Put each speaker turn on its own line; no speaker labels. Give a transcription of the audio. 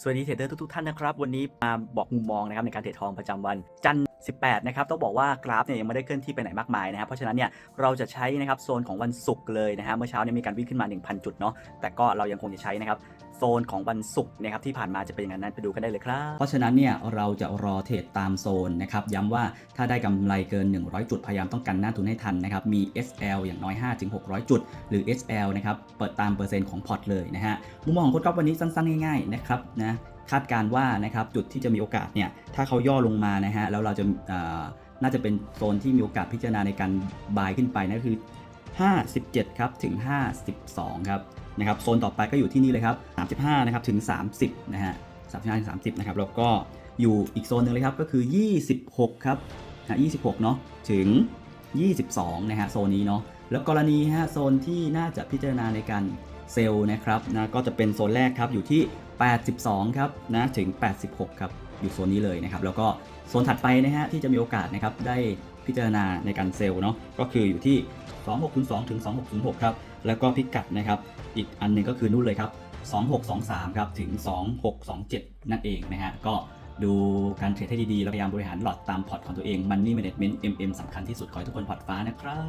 สวัสดีเทรดเดอร์ทุกๆท่านนะครับ วันนี้มาบอกมุมมองนะครับในการเทรดทองประจำวันจันทร์ 18 นะครับ ต้องบอกว่ากราฟเนี่ยยังไม่ได้เคลื่อนที่ไปไหนมากมายนะครับ เพราะฉะนั้นเนี่ยเราจะใช้นะครับโซนของวันศุกร์เลยนะฮะ เมื่อเช้าเนี่ยมีการวิ่งขึ้นมา 1,000 จุดเนาะ แต่ก็เรายังคงจะใช้นะครับโซนของวันศุกร์นะครับที่ผ่านมาจะเป็นอย่างนั้นไปดูกันได้เลยครับ
เพราะฉะนั้นเนี่ยเราจะรอเทรดตามโซนนะครับย้ำว่าถ้าได้กำไรเกิน 100 จุดพยายามต้องกันหน้าทุนให้ทันนะครับมี SL อย่างน้อย 5-600 จุด หรือ SL นะครับเปิดตามเปอร์เซ็นต์ของพอร์ตเลยนะฮะมุมมองของโค้ดก๊อฟวันนี้สั้นๆง่ายๆนะครับนะ คาดการว่านะครับจุดที่จะมีโอกาสเนี่ยถ้าเขาย่อลงมานะฮะแล้วเราจะน่าจะเป็นโซนที่มีโอกาสพิจารณาในการบายขึ้นไปนั่นคือ 57 ครับถึง 52 ครับนะครับโซนต่อไปก็อยู่ที่นี่เลยครับ 35 นะครับถึง 30 นะฮะ35ถึง30 นะครับแล้วก็อยู่อีกโซนหนึ่งเลยครับก็คือ 26 ครับนะ26 เนาะถึง 22 นะฮะโซนนี้เนาะแล้วกรณีฮะโซนที่น่าจะพิจารณาในการ เซลล์นะครับนะก็จะเป็นโซนแรกครับอยู่ที่ 82 ครับนะถึง 86 ครับอยู่โซนนี้เลยนะครับ แล้วก็โซนถัดไปนะฮะที่จะมีโอกาสนะครับได้พิจารณาในการเซลล์เนาะก็คืออยู่ที่ 2602 ถึง 2606 ครับ แล้วก็พิกัดนะครับ อีกอันหนึงก็คือนู่นเลยครับ 2623 ครับถึง 2627 นั่นเองนะฮะก็ดูการเทรดให้ดีๆ แล้วพยายามบริหารหลอดตามพอร์ตของตัวเอง Money Management MM สำคัญที่สุดขอให้ทุกคนพอร์ตฟ้านะครับ